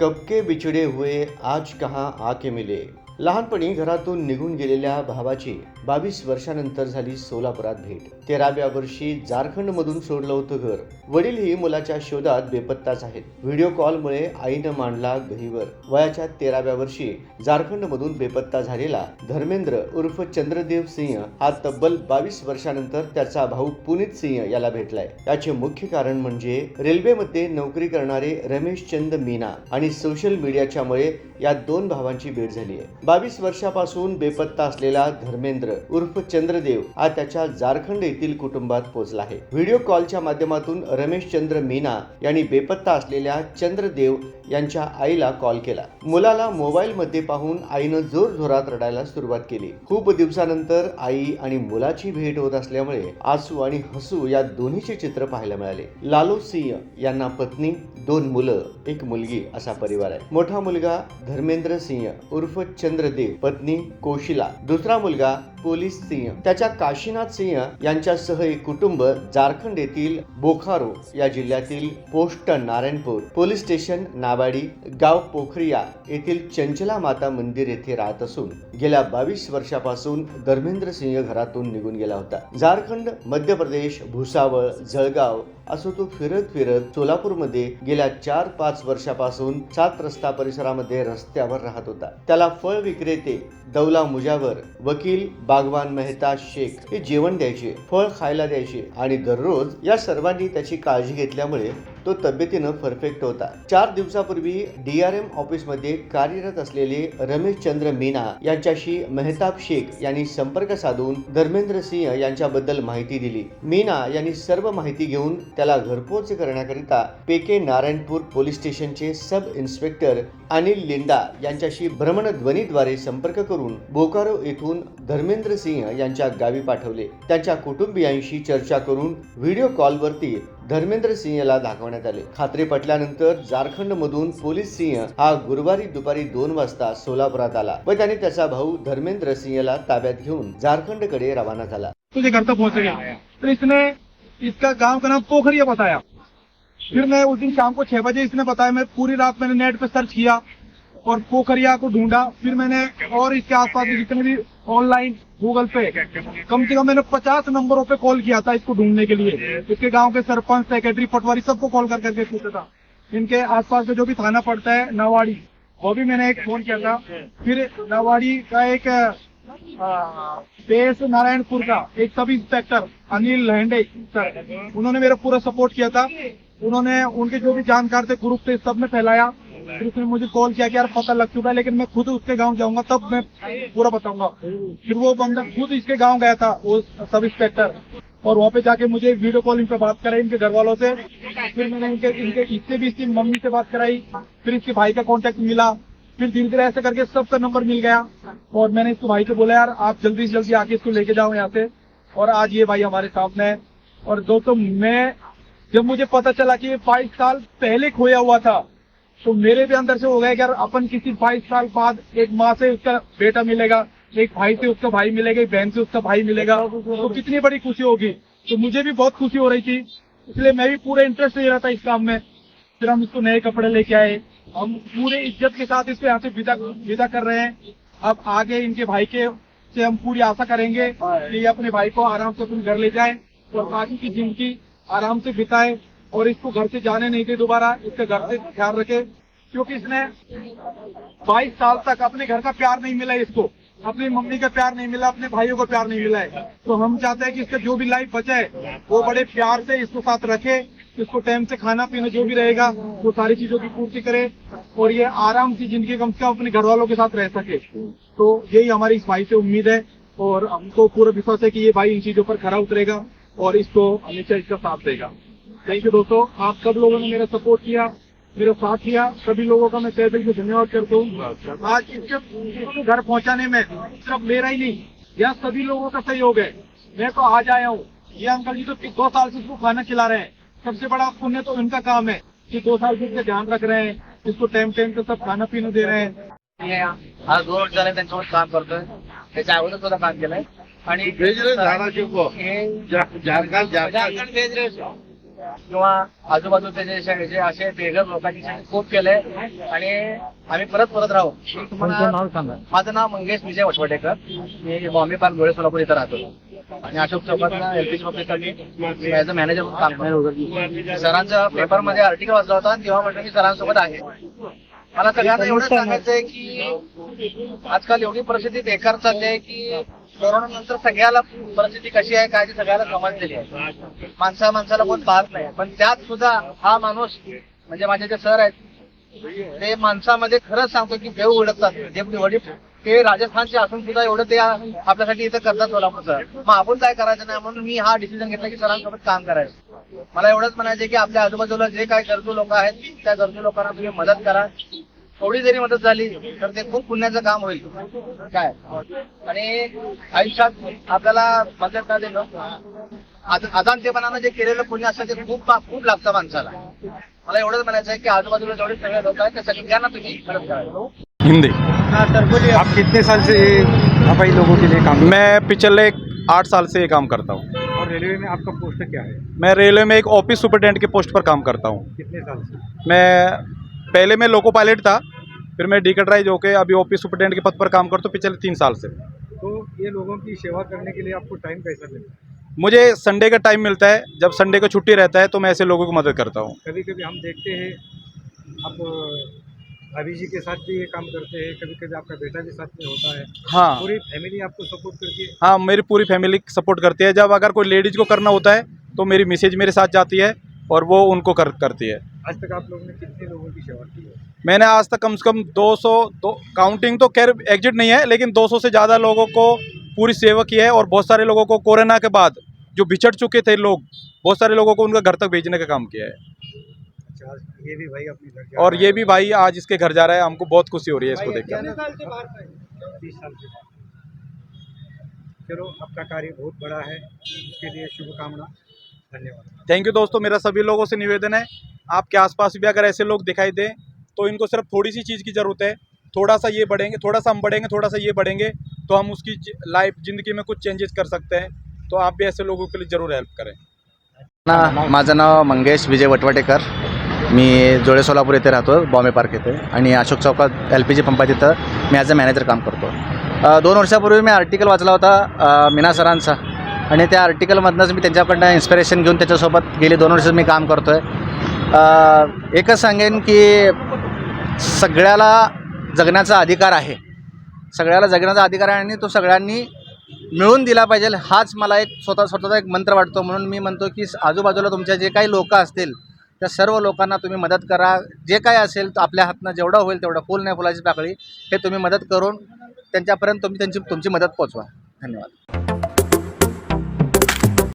कबके बिछडे हुए आज कहाँ आके मिले? लहानपणी घरातून निघून गेलेल्या भावाची बावीस वर्षानंतर झाली सोलापुरात भेट. तेराव्या वर्षी झारखंड मधून सोडलं होतं घर. वडीलही मुलाच्या शोधात बेपत्ताच आहेत. व्हिडिओ कॉलमुळे आईनं मांडला गहीवर. वयाच्या तेराव्या वर्षी झारखंड मधून बेपत्ता झालेला धर्मेंद्र उर्फ चंद्रदेव सिंह हा तब्बल बावीस वर्षानंतर त्याचा भाऊ पुनीत सिंह याला भेटलाय. याचे मुख्य कारण म्हणजे रेल्वेमध्ये नोकरी करणारे रमेश चंद मीना आणि सोशल मीडियाच्या मुळे या दोन भावांची भेट झाली आहे बावीस वर्षापासून बेपत्ता असलेला धर्मेंद्र उर्फ चंद्रदेव हा त्याच्या झारखंड येथील कुटुंबात पोहोचला आहे. व्हिडिओ कॉलच्या माध्यमातून रमेश चंद्र मीना यांनी बेपत्ता असलेल्या चंद्रदेव यांच्या आईला कॉल केला. मुलाला मोबाईल मध्ये पाहून आईनं जोर जोरात रडायला सुरुवात केली. खूप दिवसानंतर आई आणि मुलाची भेट होत असल्यामुळे आसू आणि हसू या दोन्हीचे चित्र पाहायला मिळाले. लालू सिंह यांना पत्नी दोन मुलं एक मुलगी असा परिवार आहे. मोठा मुलगा धर्मेंद्र सिंह उर्फ चंद्र चंद्रदेव पत्नी कोशिला दुसरा मुलगा पोलीस सिंह त्याच्या काशीनाथ सिंह यांच्यासह एक कुटुंब झारखंड येथील बोखारो या जिल्ह्यातील post Narayanpur police station Nabadi गाव पोखरिया येथील चंचला माता मंदिर येथे राहत असून गेल्या बावीस वर्षापासून धर्मेंद्र सिंह घरातून निघून गेला होता. झारखंड मध्य प्रदेश भुसावळ जळगाव असो तो फिरत फिरत सोलापूरमध्ये गेल्या चार पाच वर्षापासून सात रस्ता परिसरामध्ये रस्त्यावर राहत होता. त्याला फळ विक्रेते दौला मुजावर वकील बागवान मेहता शेख हे जेवण द्यायचे फळ खायला द्यायचे आणि दररोज या सर्वांनी त्याची काळजी घेतल्यामुळे तो तब्येतीनं परफेक्ट होता. चार दिवसापूर्वी डीआरएम एम ऑफिसमध्ये कार्यरत असलेले रमेश चंद्र मीना यांच्याशी मेहताब शेख यांनी संपर्क साधून धर्मेंद्र सिंह यांच्याबद्दल माहिती दिली. मीना यांनी सर्व माहिती घेऊन त्याला घरपोच करण्याकरिता पेके नारायणपूर पोलीस स्टेशनचे सब इन्स्पेक्टर अनिल लिंडा यांच्याशी भ्रमणध्वनीद्वारे संपर्क करून बोकारो येथून धर्मेंद्र सिंह यांच्या गावी पाठवले. त्यांच्या कुटुंबियांशी चर्चा करून व्हिडिओ कॉलवरती धर्मेंद्र सिंहला दाखवण्यात आले. खात्री पटल्यानंतर झारखंड मधून पोलीस सिंह हा गुरुवारी दुपारी दोन वाजता सोलापुरात आला व त्याने त्याचा भाऊ धर्मेंद्र सिंहला ताब्यात घेऊन झारखंडकडे रवाना झाला. तुझे घर तक पहुंच गया तो इसने इसका गांव का नाम पोखरिया बताया. फिर मैं उस दिन शाम को छह बजे इसने बताया मैं पूरी रात मैंने नेट पे सर्च किया. और पोखरिया को ढूंढा। फिर मैंने और इसके आसपास के जितने भी ऑनलाइन गूगल पे, कम से कम मैंने पचास नंबरों पे कॉल किया था इसको ढूँढने के लिए। इसके गाँव के सरपंच सेक्रेटरी पटवारी सबको कॉल कर करके पूछा था। इनके आसपास में जो भी थाना पड़ता है, नावाड़ी, वो भी मैंने एक फ़ोन किया था। फिर नावाड़ी का एक बेस नारायणपुर का एक sub inspector Anil Lahande sir उन्होंने मेरा पूरा सपोर्ट किया था। उन्होंने, उनके जो भी जानकार थे ग्रुप थे, सब में फैलाया। फिर उसने मुझे कॉल किया कि यार पता लग चुका है, लेकिन मैं खुद उसके गाँव जाऊँगा, तब मैं पूरा बताऊँगा। फिर वो बंदा खुद इसके गाँव गया था, वो सब इंस्पेक्टर और वहाँ पे जाके मुझे वीडियो कॉल इन पे बात कराई इनके घर वालों से। फिर मैंने इनके इनके इससे भी इसकी मम्मी से बात कराई। फिर इसके भाई का कॉन्टेक्ट मिला। फिर धीरे धीरे ऐसे करके सबका नंबर मिल गया। और मैंने इसको भाई को बोला, यार, आप जल्दी से जल्दी आके इसको लेके जाओ यहाँ से। और आज ये भाई हमारे सामने है। और दोस्तों, मैं, जब मुझे पता चला कि ये बाईस साल पहले खोया हुआ था तो मेरे भी अंदर से हो गया कि यार अपन किसी बाईस साल बाद एक माँ से उसका बेटा मिलेगा एक भाई से उसका भाई मिलेगा एक बहन से उसका भाई मिलेगा तो कितनी बड़ी खुशी होगी। तो मुझे भी बहुत खुशी हो रही थी इसलिए मैं भी पूरा इंटरेस्ट ले रहा था इस काम में। फिर हम इसको नए कपड़े लेके आए। हम पूरे इज़्ज़त के साथ इसको यहाँ से विदा विदा कर रहे हैं। अब आगे इनके भाई के से हम पूरी आशा करेंगे कि ये अपने भाई को आराम से अपने घर ले जाए और आगे की ज़िंदगी आराम से बिताए। और इसको घर से जाने नहीं दे, दोबारा इसके घर से ख्याल रखे, क्योंकि इसने 22 साल तक अपने घर का प्यार नहीं मिला इसको। अपनी मम्मी का प्यार नहीं मिला, अपने भाइयों का प्यार नहीं मिला है। तो हम चाहते हैं कि इसका जो भी लाइफ बचा है, वो बड़े प्यार से इसको साथ रखे, इसको टाइम से खाना पीना जो भी रहेगा, वो सारी चीज़ों की पूर्ति करे और ये आराम से ज़िंदगी कम से कम अपने घर वालों के साथ रह सके। तो यही हमारी इस भाई से उम्मीद है और हमको पूरा विश्वास है कि ये भाई इन चीज़ों पर खरा उतरेगा और इसको हमेशा इसका साथ देगा। थैंक यू दोस्तों आप सब लोगों ने मेरा सपोर्ट किया मेरा साथ दिया सभी लोगों का मैं तय दिल से धन्यवाद करता हूँ। आज इसके घर पहुंचाने में सिर्फ मेरा ही नहीं यहाँ सभी लोगों का सहयोग है। मैं तो आज आया हूँ। ये अंकल जी तो दो साल से इसको खाना खिला रहे हैं। सबसे बड़ा पुण्य तो इनका काम है कि दो साल से इसका ध्यान रख रहे हैं इसको टाइम टाइम पे सब खाना पीना दे रहे हैं। आज दोन झाले त्यांच्यावर काम करतोय। त्याच्या अगोदर सुद्धा काम केलंय. आणि हे झारखंड झारखंड. किंवा आजूबाजूचे जे जे- असे बेघर लोकांची खूप केलंय. आणि आम्ही परत परत राहू. तुम्हाला माझं नाव मंगेश विजय वटवटेकर. मी बॉम्बे पार्क धुळे सोलापूर इथं राहतो. आणि अशोक चौकात एलपीजी ऑफिससाठी ऍज अ मॅनेजर म्हणून करतो. सरांच्या पेपरमध्ये आर्टिकल वाचला होता आणि तेव्हा म्हटलं मी सरांसोबत आहे. मला सगळ्यांना एवढं सांगायचं आहे की आजकाल एवढी परिस्थिती बेकार चालली आहे की कोरोना नंतर सगळ्याला परिस्थिती कशी आहे काय ती सगळ्याला समजलेली आहे. माणसा माणसाला कोण पाहत नाही. पण त्यात सुद्धा हा माणूस म्हणजे माझे जे सर आहेत ते माणसामध्ये खरंच सांगतो की देव उडकतात जे वडील ते राजस्थानचे असून सुद्धा एवढं ते आपल्यासाठी इथं करतात सोलापूरचं. मग आपण काय करायचं नाही? म्हणून मी हा डिसिजन घेतला की सरांसोबत काम करायचं. मला एवढंच म्हणायचं की आपल्या आजूबाजूला जे काय गरजू लोक आहेत त्या गरजू लोकांना तुम्ही मदत करा. थोडी जरी मदत झाली तर ते खूप पुण्याचं काम होईल. काय? आणि आयुष्यात आपल्याला मदत न देणं? अजाणतेपणानं जे केलेलं पुण्य असतं ते खूप खूप लागतं माणसाला. मला एवढंच म्हणायचं आहे की आजूबाजूला जेवढे सगळे लोक आहेत त्या सगळ्यांना तुम्ही मदत करा. हिंदी. आप कितने साल से हवाई लोगों के लिए काम मैं पिछले आठ साल से ये काम करता हूँ। और रेलवे में आपका पोस्ट क्या है? मैं रेलवे में एक ऑफिस सुपरटेंडेंट के पोस्ट पर काम करता हूँ। कितने साल से? मैं पहले मैं लोको पायलट था फिर मैं डी कटराइज होकर अभी ऑफ़िस सुपरटेंडेंट के पद पर काम करता हूँ पिछले तीन साल से। तो ये लोगों की सेवा करने के लिए आपको टाइम कैसा मिलता है? मुझे संडे का टाइम मिलता है जब संडे को छुट्टी रहता है तो मैं ऐसे लोगों की मदद करता हूँ। कभी कभी हम देखते हैं आप भाभी जी के साथ भी ये काम करते हैं कभी कभी आपका बेटा भी साथ में होता है। हाँ। पूरी फैमिली आपको सपोर्ट करती है? हाँ मेरी पूरी फैमिली सपोर्ट करती है। जब अगर कोई लेडीज़ को करना होता है तो मेरी मिसेज मेरे साथ जाती है। और वो उनको कर करती है। आज तक आप लोगों ने कितने लोगों की सेवा की है? मैंने आज तक कम से कम 200 दो काउंटिंग तो खैर एग्जिट नहीं है लेकिन 200 से ज़्यादा लोगों को पूरी सेवा की है और बहुत सारे लोगों को कोरोना के बाद जो बिछड़ चुके थे लोग बहुत सारे लोगों को उनका घर तक भेजने का काम किया है। अच्छा ये भी भाई अपने घर और ये भी भाई आज इसके घर जा रहा है हमको बहुत खुशी हो रही है इसको देखकर। चलो आपका कार्य बहुत बड़ा है उसके लिए शुभकामना। धन्यवाद। थैंक यू दोस्तों मेरा सभी लोगों से निवेदन है आपके आसपास भी अगर ऐसे लोग दिखाई दें तो इनको सिर्फ थोड़ी सी चीज़ की ज़रूरत है थोड़ा सा ये बढ़ेंगे थोड़ा सा हम बढ़ेंगे थोड़ा सा ये बढ़ेंगे तो हम उसकी लाइफ ज़िंदगी में कुछ चेंजेस कर सकते हैं तो आप भी ऐसे लोगों के लिए ज़रूर हेल्प करें। ना माझं नाव मंगेश विजय वटवाटेकर. मी जोडे सोलापूर येथे राहतो बॉम्बे पार्क येथे आणि अशोक चौकात एल पी जी पंपात तिथं मी ॲज अ मॅनेजर काम करतो. दोन वर्षापूर्वी मी आर्टिकल वाचला होता मीना सरांचा. आणि त्या आर्टिकलमधनंच मी त्यांच्याकडनं इन्स्पिरेशन घेऊन त्याच्यासोबत गेली. दोन वर्ष मी काम करतो आहे एकच सांगेन की सगळ्याला जगण्याचा अधिकार आहे. सगळ्याला जगण्याचा अधिकार आहे आणि तो सगळ्यांनी मिळून दिला पाहिजे. हाच मला एक स्वतः स्वतःचा एक मंत्र वाटतो. म्हणून मी म्हणतो की आजूबाजूला तुमच्या जे काही लोक असतील त्या सर्व लोकांना तुम्ही मदत करा. जे काय असेल आपल्या हातनं जेवढं होईल तेवढं. फुल नाही फुलाची पाकळी. हे तुम्ही मदत करून त्यांच्यापर्यंत तुम्ही त्यांची तुमची मदत पोचवा. धन्यवाद.